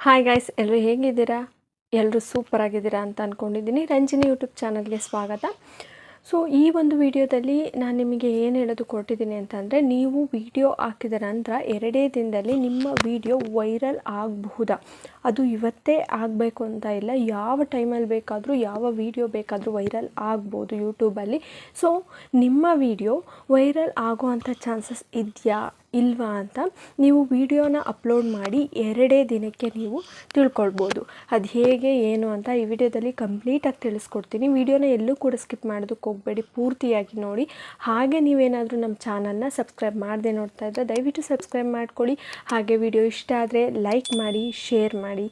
Hi guys ಎಲ್ಲರೂ ಹೇಗಿದ್ದೀರಾ? ಎಲ್ಲರೂ ಸೂಪರ್ ಆಗಿದ್ದೀರಾ ಅಂತ ಅಂದ್ಕೊಂಡಿದ್ದೀನಿ ರಂಜಿನಿ ಯೂಟ್ಯೂಬ್ ಚಾನಲ್ಗೆ ಸ್ವಾಗತ. ಸೊ ಈ ಒಂದು ವಿಡಿಯೋದಲ್ಲಿ ನಾನು ನಿಮಗೆ ಏನು ಹೇಳೋದು ಕೊಟ್ಟಿದ್ದೀನಿ ಅಂತಂದರೆ, ನೀವು ವಿಡಿಯೋ ಹಾಕಿದ ನಂತರ ಎರಡೇ ದಿನದಲ್ಲಿ ನಿಮ್ಮ ವಿಡಿಯೋ ವೈರಲ್ ಆಗಬಹುದಾ? ಅದು ಇವತ್ತೇ ಆಗಬೇಕು ಅಂತ ಇಲ್ಲ, ಯಾವ ಟೈಮಲ್ಲಿ ಬೇಕಾದರೂ, ಯಾವ ವಿಡಿಯೋ ಬೇಕಾದರೂ ವೈರಲ್ ಆಗ್ಬೋದು ಯೂಟ್ಯೂಬಲ್ಲಿ ಸೊ ನಿಮ್ಮ ವಿಡಿಯೋ ವೈರಲ್ ಆಗೋವಂಥ ಚಾನ್ಸಸ್ ಇದೆಯಾ? ಇಲ್ವಾ ಅಂತ ನೀವು ವಿಡಿಯೋನ ಅಪ್ಲೋಡ್ ಮಾಡಿ ಎರಡೇ ದಿನಕ್ಕೆ ನೀವು ತಿಳ್ಕೊಳ್ಬೋದು. ಅದು ಹೇಗೆ, ಏನು ಅಂತ ಈ ವಿಡಿಯೋದಲ್ಲಿ ಕಂಪ್ಲೀಟಾಗಿ ತಿಳಿಸ್ಕೊಡ್ತೀನಿ. ವಿಡಿಯೋನ ಎಲ್ಲೂ ಕೂಡ ಸ್ಕಿಪ್ ಮಾಡೋದಕ್ಕೆ ಹೋಗಬೇಡಿ, ಪೂರ್ತಿಯಾಗಿ ನೋಡಿ. ಹಾಗೆ ನೀವೇನಾದರೂ ನಮ್ಮ ಚಾನಲ್ನ ಸಬ್ಸ್ಕ್ರೈಬ್ ಮಾಡದೆ ನೋಡ್ತಾ ಇದ್ದರೆ ದಯವಿಟ್ಟು ಸಬ್ಸ್ಕ್ರೈಬ್ ಮಾಡ್ಕೊಳ್ಳಿ. ಹಾಗೆ ವಿಡಿಯೋ ಇಷ್ಟ ಆದರೆ ಲೈಕ್ ಮಾಡಿ, ಶೇರ್ ಮಾಡಿ,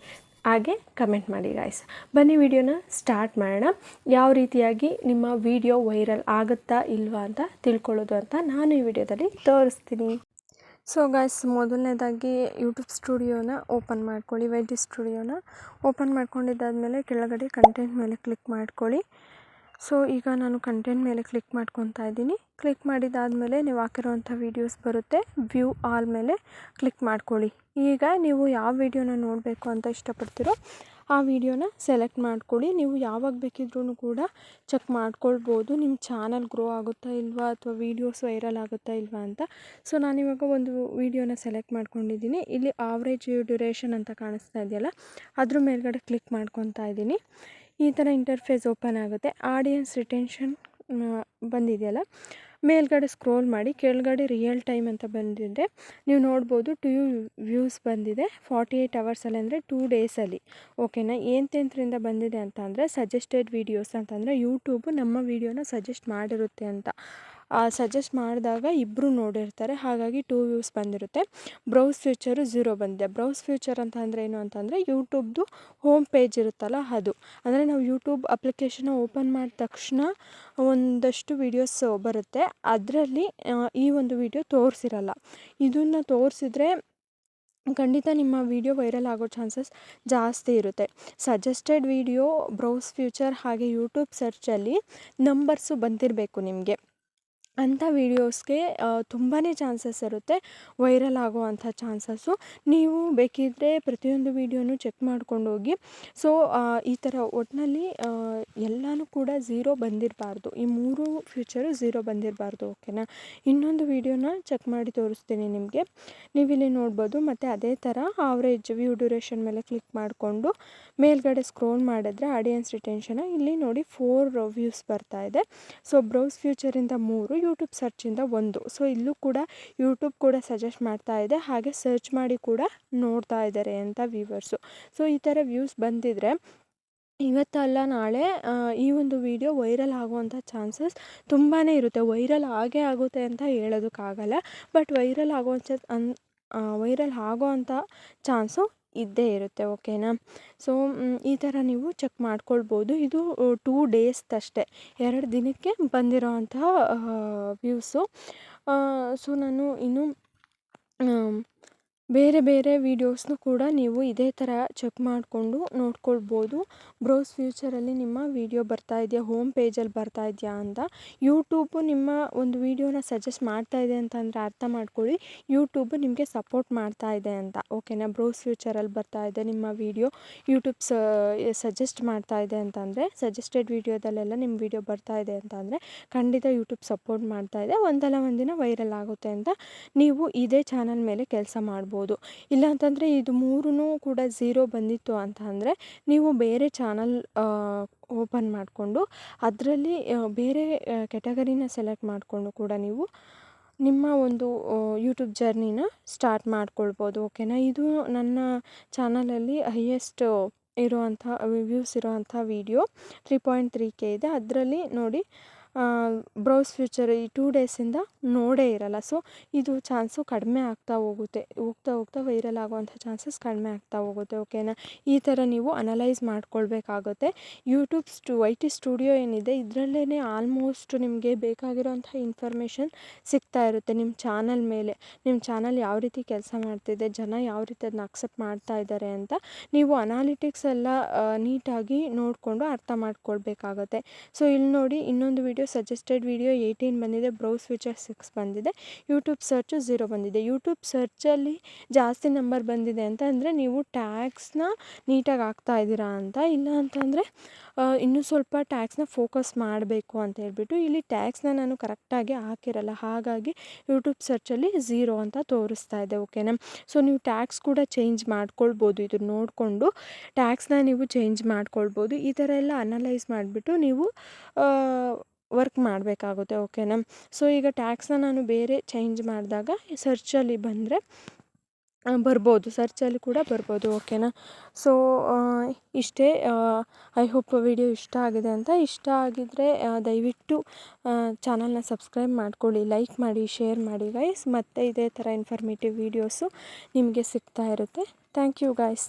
ಹಾಗೆ ಕಮೆಂಟ್ ಮಾಡಿ ಗಾಯ್ಸ್ ಬನ್ನಿ ವಿಡಿಯೋನ ಸ್ಟಾರ್ಟ್ ಮಾಡೋಣ. ಯಾವ ರೀತಿಯಾಗಿ ನಿಮ್ಮ ವಿಡಿಯೋ ವೈರಲ್ ಆಗುತ್ತಾ ಇಲ್ವಾ ಅಂತ ತಿಳ್ಕೊಳ್ಳೋದು ಅಂತ ನಾನು ಈ ವಿಡಿಯೋದಲ್ಲಿ ತೋರಿಸ್ತೀನಿ. ಸೊ ಗಾಯ್ಸ್ ಮೊದಲನೇದಾಗಿ ಯೂಟ್ಯೂಬ್ ಸ್ಟುಡಿಯೋನ ಓಪನ್ ಮಾಡ್ಕೊಳ್ಳಿ ವೆಜ್ ಸ್ಟುಡಿಯೋನ. ಓಪನ್ ಮಾಡ್ಕೊಂಡಿದ್ದಾದಮೇಲೆ ಕೆಳಗಡೆ ಕಂಟೆಂಟ್ ಮೇಲೆ ಕ್ಲಿಕ್ ಮಾಡ್ಕೊಳ್ಳಿ. ಸೊ ಈಗ ನಾನು ಕಂಟೆಂಟ್ ಮೇಲೆ ಕ್ಲಿಕ್ ಮಾಡ್ಕೊತಾ ಇದ್ದೀನಿ. ಕ್ಲಿಕ್ ಮಾಡಿದಾದಮೇಲೆ ನೀವು ಹಾಕಿರೋವಂಥ ವೀಡಿಯೋಸ್ ಬರುತ್ತೆ. ವ್ಯೂ ಆಲ್ ಮೇಲೆ ಕ್ಲಿಕ್ ಮಾಡ್ಕೊಳ್ಳಿ. ಈಗ ನೀವು ಯಾವ ವಿಡಿಯೋನ ನೋಡಬೇಕು ಅಂತ ಇಷ್ಟಪಡ್ತೀರೋ ಆ ವಿಡಿಯೋನ ಸೆಲೆಕ್ಟ್ ಮಾಡ್ಕೊಳ್ಳಿ. ನೀವು ಯಾವಾಗ ಬೇಕಿದ್ರೂ ಕೂಡ ಚೆಕ್ ಮಾಡ್ಕೊಳ್ಬೋದು. ನಿಮ್ಮ ಚಾನಲ್ ಗ್ರೋ ಆಗುತ್ತಾ ಇಲ್ವಾ ಅಥವಾ ವೀಡಿಯೋಸ್ ವೈರಲ್ ಆಗುತ್ತಾ ಇಲ್ವಾ ಅಂತ. ಸೊ ನಾನಿವಾಗ ಒಂದು ವಿಡಿಯೋನ ಸೆಲೆಕ್ಟ್ ಮಾಡ್ಕೊಂಡಿದ್ದೀನಿ. ಇಲ್ಲಿ ಆವ್ರೇಜ್ ಡ್ಯೂರೇಷನ್ ಅಂತ ಕಾಣಿಸ್ತಾ ಇದೆಯಲ್ಲ, ಅದ್ರ ಮೇಲ್ಗಡೆ ಕ್ಲಿಕ್ ಮಾಡ್ಕೊತಾ ಇದ್ದೀನಿ. ಈ ಥರ ಇಂಟರ್ಫೇಸ್ ಓಪನ್ ಆಗುತ್ತೆ. ಆಡಿಯನ್ಸ್ ರಿಟೆನ್ಷನ್ ಬಂದಿದೆಯಲ್ಲ ಮೇಲ್ಗಡೆ ಸ್ಕ್ರೋಲ್ ಮಾಡಿ ಕೆಳಗಡೆ ರಿಯಲ್ ಟೈಮ್ ಅಂತ ಬಂದಿದೆ. ನೀವು ನೋಡ್ಬೋದು ಟು ವ್ಯೂಸ್ ಬಂದಿದೆ ಫಾರ್ಟಿ ಏಯ್ಟ್ ಅವರ್ಸಲ್ಲಿ ಅಂದರೆ ಟೂ ಡೇಸಲ್ಲಿ ಓಕೆನಾ ಎಂತೆಂಥರಿಂದ ಬಂದಿದೆ ಅಂತ ಅಂದರೆ ಸಜೆಸ್ಟೆಡ್ ವೀಡಿಯೋಸ್ ಅಂತಂದರೆ ಯೂಟ್ಯೂಬು ನಮ್ಮ ವೀಡಿಯೋನ ಸಜೆಸ್ಟ್ ಮಾಡಿರುತ್ತೆ ಅಂತ. ಸಜೆಸ್ಟ್ ಮಾಡಿದಾಗ ಇಬ್ಬರು ನೋಡಿರ್ತಾರೆ. ಹಾಗಾಗಿ ಟೂ ವ್ಯೂಸ್ ಬಂದಿರುತ್ತೆ. ಬ್ರೌಸ್ ಫ್ಯೂಚರು ಝೀರೋ ಬಂದಿದೆ. ಬ್ರೌಸ್ ಫ್ಯೂಚರ್ ಅಂತ ಅಂದರೆ ಏನು ಅಂತಂದರೆ ಯೂಟ್ಯೂಬ್ದು ಹೋಮ್ ಪೇಜ್ ಇರುತ್ತಲ್ಲ ಅದು. ಅಂದರೆ ನಾವು ಯೂಟ್ಯೂಬ್ ಅಪ್ಲಿಕೇಶನ್ ಓಪನ್ ಮಾಡಿದ ತಕ್ಷಣ ಒಂದಷ್ಟು ವೀಡಿಯೋಸ್ ಬರುತ್ತೆ. ಅದರಲ್ಲಿ ಈ ಒಂದು ವಿಡಿಯೋ ತೋರಿಸಿರಲ್ಲ. ಇದನ್ನು ತೋರಿಸಿದ್ರೆ ಖಂಡಿತ ನಿಮ್ಮ ವಿಡಿಯೋ ವೈರಲ್ ಆಗೋ ಚಾನ್ಸಸ್ ಜಾಸ್ತಿ ಇರುತ್ತೆ. ಸಜೆಸ್ಟೆಡ್ ವಿಡಿಯೋ ಬ್ರೌಸ್ ಫ್ಯೂಚರ್ ಹಾಗೆ ಯೂಟ್ಯೂಬ್ ಸರ್ಚಲ್ಲಿ ನಂಬರ್ಸು ಬಂದಿರಬೇಕು ನಿಮಗೆ. ಅಂಥ ವೀಡಿಯೋಸ್ಗೆ ತುಂಬಾ ಚಾನ್ಸಸ್ ಇರುತ್ತೆ. ವೈರಲ್ ಆಗುವಂಥ ಚಾನ್ಸಸ್ಸು. ನೀವು ಬೇಕಿದ್ದರೆ ಪ್ರತಿಯೊಂದು ವೀಡಿಯೋನು ಚೆಕ್ ಮಾಡ್ಕೊಂಡು ಹೋಗಿ. ಸೊ ಈ ಥರ ಒಟ್ಟಿನಲ್ಲಿ ಎಲ್ಲನೂ ಕೂಡ ಝೀರೋ ಬಂದಿರಬಾರ್ದು. ಈ ಮೂರು ಫ್ಯೂಚರು ಝೀರೋ ಬಂದಿರಬಾರ್ದು, ಓಕೆನಾ? ಇನ್ನೊಂದು ವೀಡಿಯೋನ ಚೆಕ್ ಮಾಡಿ ತೋರಿಸ್ತೀನಿ ನಿಮಗೆ. ನೀವಿಲ್ಲಿ ನೋಡ್ಬೋದು, ಮತ್ತು ಅದೇ ಥರ ಆವ್ರೇಜ್ ವ್ಯೂ ಡ್ಯೂರೇಷನ್ ಮೇಲೆ ಕ್ಲಿಕ್ ಮಾಡಿಕೊಂಡು, ಮೇಲ್ಗಡೆ ಸ್ಕ್ರೋಲ್ ಮಾಡಿದ್ರೆ ಆಡಿಯನ್ಸ್ ರಿಟೆನ್ಷನ್, ಇಲ್ಲಿ ನೋಡಿ ಫೋರ್ ವ್ಯೂಸ್ ಬರ್ತಾ ಇದೆ. ಸೊ, ಬ್ರೌಸ್ ಫ್ಯೂಚರಿಂದ ಮೂರು ಯೂಟ್ಯೂಬ್ ಸರ್ಚಿಂದ ಒಂದು. ಸೊ ಇಲ್ಲೂ ಕೂಡ ಯೂಟ್ಯೂಬ್ ಕೂಡ ಸಜೆಸ್ಟ್ ಮಾಡ್ತಾ ಇದೆ. ಹಾಗೆ ಸರ್ಚ್ ಮಾಡಿ ಕೂಡ ನೋಡ್ತಾ ಇದ್ದಾರೆ ಅಂತ ವ್ಯೂವರ್ಸು ಸೊ ಈ ಥರ ವ್ಯೂಸ್ ಬಂದಿದ್ದರೆ ಇವತ್ತಲ್ಲ ನಾಳೆ ಈ ಒಂದು ವಿಡಿಯೋ ವೈರಲ್ ಆಗುವಂಥ ಚಾನ್ಸಸ್ ತುಂಬಾ ಇರುತ್ತೆ. ವೈರಲ್ ಆಗೇ ಆಗುತ್ತೆ ಅಂತ ಹೇಳೋದಕ್ಕಾಗಲ್ಲ. ಬಟ್ ವೈರಲ್ ಆಗುವಂಥ, ಅನ್ ವೈರಲ್ ಆಗೋ ಅಂಥ ಚಾನ್ಸು ಇದ್ದೇ ಇರುತ್ತೆ, ಓಕೆನಾ? ಸೊ ಈ ಥರ ನೀವು ಚೆಕ್ ಮಾಡ್ಕೊಳ್ಬೋದು. ಇದು ಟೂ ಡೇಸ್ದಷ್ಟೇ ಎರಡು ದಿನಕ್ಕೆ ಬಂದಿರೋ ಅಂತಹ ವ್ಯೂಸು ಸೊ ನಾನು ಇನ್ನು ಬೇರೆ ಬೇರೆ ವೀಡಿಯೋಸ್ನು ಕೂಡ ನೀವು ಇದೇ ಥರ ಚೆಕ್ ಮಾಡಿಕೊಂಡು ನೋಡ್ಕೊಳ್ಬೋದು. ಬ್ರೌಸ್ ಫ್ಯೂಚರಲ್ಲಿ ನಿಮ್ಮ ವೀಡಿಯೋ ಬರ್ತಾ ಇದೆಯಾ, ಹೋಮ್ ಪೇಜಲ್ಲಿ ಬರ್ತಾ ಇದೆಯಾ ಅಂತ. ಯೂಟ್ಯೂಬು ನಿಮ್ಮ ಒಂದು ವೀಡಿಯೋನ ಸಜೆಸ್ಟ್ ಮಾಡ್ತಾ ಇದೆ ಅಂತಂದರೆ ಅರ್ಥ ಮಾಡ್ಕೊಳ್ಳಿ. ಯೂಟ್ಯೂಬು ನಿಮಗೆ ಸಪೋರ್ಟ್ ಮಾಡ್ತಾ ಇದೆ ಅಂತ. ಓಕೆನಾ, ಬ್ರೌಸ್ ಫ್ಯೂಚರಲ್ಲಿ ಬರ್ತಾ ಇದೆ ನಿಮ್ಮ ವೀಡಿಯೋ. ಯೂಟ್ಯೂಬ್ ಸಜೆಸ್ಟ್ ಮಾಡ್ತಾ ಇದೆ ಅಂತಂದರೆ ಸಜೆಸ್ಟೆಡ್ ವೀಡಿಯೋದಲ್ಲೆಲ್ಲ ನಿಮ್ಮ ವೀಡಿಯೋ ಬರ್ತಾ ಇದೆ ಅಂತಂದರೆ ಖಂಡಿತ ಯೂಟ್ಯೂಬ್ ಸಪೋರ್ಟ್ ಮಾಡ್ತಾ ಇದೆ. ಒಂದಲ್ಲ ಒಂದಿನ ವೈರಲ್ ಆಗುತ್ತೆ ಅಂತ ನೀವು ಇದೇ ಚಾನಲ್ ಮೇಲೆ ಕೆಲಸ ಮಾಡ್ಬೋದು. ಮಾಡ್ಬೋದು. ಇಲ್ಲ ಅಂತಂದರೆ ಇದು ಮೂರೂ ಕೂಡ ಝೀರೋ ಬಂದಿತ್ತು ಅಂತ ಅಂದರೆ ನೀವು ಬೇರೆ ಚಾನಲ್ ಓಪನ್ ಮಾಡಿಕೊಂಡು ಅದರಲ್ಲಿ ಬೇರೆ ಕೆಟಗರಿನ ಸೆಲೆಕ್ಟ್ ಮಾಡಿಕೊಂಡು ಕೂಡ ನೀವು ನಿಮ್ಮ ಒಂದು ಯೂಟ್ಯೂಬ್ ಜರ್ನಿನ ಸ್ಟಾರ್ಟ್ ಮಾಡ್ಕೊಳ್ಬೋದು. ಓಕೆನಾ? ಇದು ನನ್ನ ಚಾನಲಲ್ಲಿ ಹೈಯೆಸ್ಟ್ ಇರುವಂಥ ವ್ಯೂಸ್ ಇರುವಂಥ video three point three K ಇದೆ. ಅದರಲ್ಲಿ ನೋಡಿ ಬ್ರೌಸ್ ಫ್ಯೂಚರ್ ಈ ಟೂ ಡೇಸಿಂದ ನೋಡೇ ಇರಲ್ಲ. ಸೊ ಇದು ಚಾನ್ಸು ಕಡಿಮೆ ಆಗ್ತಾ ಹೋಗುತ್ತೆ. ಹೋಗ್ತಾ ಹೋಗ್ತಾ ವೈರಲ್ ಆಗುವಂಥ ಚಾನ್ಸಸ್ ಕಡಿಮೆ ಆಗ್ತಾ ಹೋಗುತ್ತೆ ಓಕೆನಾ ಈ ಥರ ನೀವು analyse ಮಾಡ್ಕೊಳ್ಬೇಕಾಗುತ್ತೆ. YouTube stu Y T studio ಏನಿದೆ ಇದರಲ್ಲೇ ಆಲ್ಮೋಸ್ಟ್ ನಿಮಗೆ ಬೇಕಾಗಿರೋಂಥ ಇನ್ಫಾರ್ಮೇಷನ್ ಸಿಗ್ತಾ ಇರುತ್ತೆ ನಿಮ್ಮ ಚಾನಲ್ ಮೇಲೆ. ನಿಮ್ಮ ಚಾನಲ್ ಯಾವ ರೀತಿ ಕೆಲಸ ಮಾಡ್ತಿದೆ, ಜನ ಯಾವ ರೀತಿ ಅದನ್ನ ಅಕ್ಸೆಪ್ಟ್ ಮಾಡ್ತಾ ಇದ್ದಾರೆ ಅಂತ ನೀವು ಅನಾಲಿಟಿಕ್ಸ್ ಎಲ್ಲ ನೀಟಾಗಿ ನೋಡಿಕೊಂಡು ಅರ್ಥ ಮಾಡ್ಕೊಳ್ಬೇಕಾಗತ್ತೆ. ಸೊ ಇಲ್ಲಿ ನೋಡಿ ಇನ್ನೊಂದು video video suggested video eighteen ಬಂದಿದೆ ಬ್ರೌಸ್ ಫೀಚರ್ ಸಿಕ್ಸ್ ಬಂದಿದೆ ಯೂಟ್ಯೂಬ್ ಸರ್ಚು ಝೀರೋ ಬಂದಿದೆ. ಯೂಟ್ಯೂಬ್ ಸರ್ಚಲ್ಲಿ ಜಾಸ್ತಿ ನಂಬರ್ ಬಂದಿದೆ ಅಂತ ಅಂದರೆ ನೀವು ಟ್ಯಾಕ್ಸ್ನ ನೀಟಾಗಿ ಹಾಕ್ತಾ ಇದ್ದೀರಾ ಅಂತ, ಇಲ್ಲ ಅಂತಂದರೆ ಇನ್ನೂ ಸ್ವಲ್ಪ ಟ್ಯಾಕ್ಸ್ನ ಫೋಕಸ್ ಮಾಡಬೇಕು ಅಂತ ಹೇಳ್ಬಿಟ್ಟು ಇಲ್ಲಿ ಟ್ಯಾಕ್ಸ್ನ ನಾನು ಕರೆಕ್ಟಾಗಿ ಹಾಕಿರಲ್ಲ, ಹಾಗಾಗಿ ಯೂಟ್ಯೂಬ್ ಸರ್ಚಲ್ಲಿ ಝೀರೋ ಅಂತ ತೋರಿಸ್ತಾ ಇದೆ ಓಕೆನಾ ಸೊ ನೀವು ಟ್ಯಾಕ್ಸ್ ಕೂಡ ಚೇಂಜ್ ಮಾಡ್ಕೊಳ್ಬೋದು, ಇದು ನೋಡಿಕೊಂಡು ಟ್ಯಾಕ್ಸ್ನ ನೀವು ಚೇಂಜ್ ಮಾಡ್ಕೊಳ್ಬೋದು, ಈ ಥರ ಎಲ್ಲ ಅನಲೈಸ್ ಮಾಡಿಬಿಟ್ಟು ನೀವು ವರ್ಕ್ ಮಾಡಬೇಕಾಗುತ್ತೆ ಓಕೆನಾ ಸೊ ಈಗ ಟ್ಯಾಕ್ಸ್ನ ನಾನು ಬೇರೆ ಚೇಂಜ್ ಮಾಡಿದಾಗ ಸರ್ಚಲ್ಲಿ ಬಂದರೆ ಬರ್ಬೋದು ಸರ್ಚಲ್ಲಿ ಕೂಡ ಬರ್ಬೋದು ಓಕೆನಾ ಸೊ ಇಷ್ಟೇ ಐ ಹೋಪ್ ವಿಡಿಯೋ ಇಷ್ಟ ಆಗಿದೆ ಅಂತ. ಇಷ್ಟ ಆಗಿದ್ದರೆ ದಯವಿಟ್ಟು ಚಾನಲ್ನ ಸಬ್ಸ್ಕ್ರೈಬ್ ಮಾಡ್ಕೊಳ್ಳಿ ಲೈಕ್ ಮಾಡಿ ಶೇರ್ ಮಾಡಿ ಗೈಸ್ ಮತ್ತು ಇದೇ ಥರ ಇನ್ಫಾರ್ಮೇಟಿವ್ ವೀಡಿಯೋಸು ನಿಮಗೆ ಸಿಗ್ತಾ ಇರುತ್ತೆ. Thank you guys